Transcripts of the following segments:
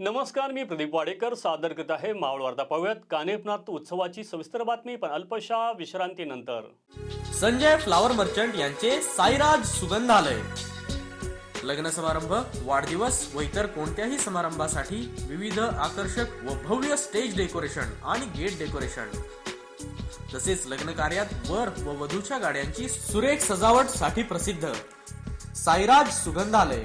नमस्कार मी प्रदीप वाडेकर. सादर करत आहे मावळ वार्ता पाहूयात. कानेपनाथ उत्सवाची सविस्तर बातमी पण अल्पशा विश्रांतीनंतर. संजय फ्लावर मर्चंट यांचे साईराज सुगंधालय. लग्न समारंभ वाढदिवस व इतर कोणत्याही समारंभासाठी विविध आकर्षक व भव्य स्टेज डेकोरेशन आणि गेट डेकोरेशन. तसेच लग्न कार्यात वर व वधूच्या गाड्यांची सुरेख सजावटसाठी प्रसिद्ध. साईराज सुगंधालय.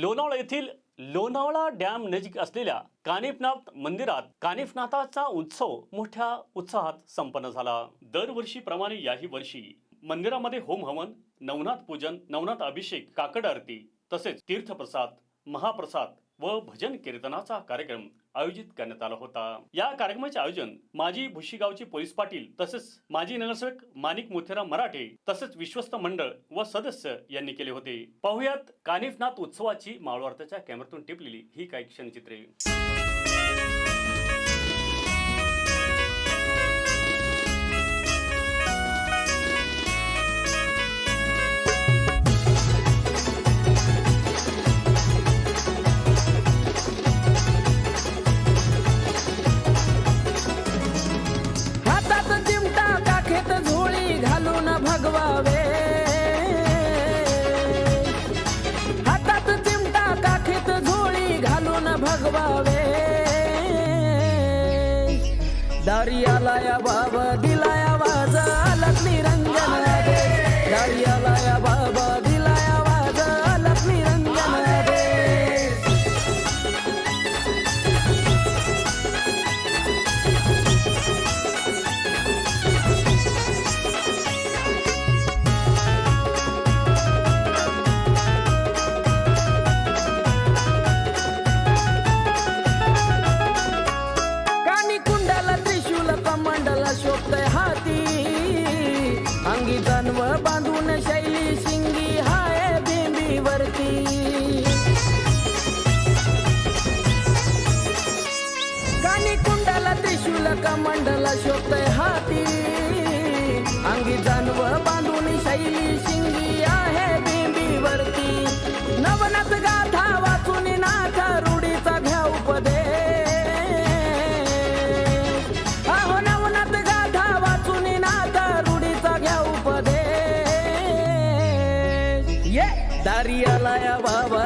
लोणावळा येथील लोणावळा डॅम नजीक असलेल्या कानिफनाथ मंदिरात कानिफनाथाचा उत्सव मोठ्या उत्साहात संपन्न झाला. दरवर्षीप्रमाणे याही वर्षी मंदिरामध्ये होम हवन नवनाथ पूजन नवनाथ अभिषेक काकड आरती तसेच तीर्थप्रसाद महाप्रसाद व भजन कीर्तनाचा कार्यक्रम आयोजित करण्यात आला होता. या कार्यक्रमाचे आयोजन माजी भुशीगावचे पोलीस पाटील तसेच माजी नगरसेवक माणिक मोथेराम मराठे तसेच विश्वस्त मंडळ व सदस्य यांनी केले होते. पाहुयात कानिफनाथ उत्सवाची मावळवार्ताच्या कॅमेऱ्यातून टिपलेली ही काही क्षणचित्रे. घालून भगवावे दारियाला या बाबा दिलाया वाजा लक्ष्मी रंजन दे दारियाला या बाबा त्रिशूल मंडला शोभतय हाती. अंगी जानव बांधून शैली शिंगी आहे बिंबीवरती नवनाथ गाथा वाचून नाथ रूढीचा घ्या उपदेश. अहो नवनाथ गाथा वाचून नाथ रूढीचा घ्या उपदेश. ये दारियाला या बाबा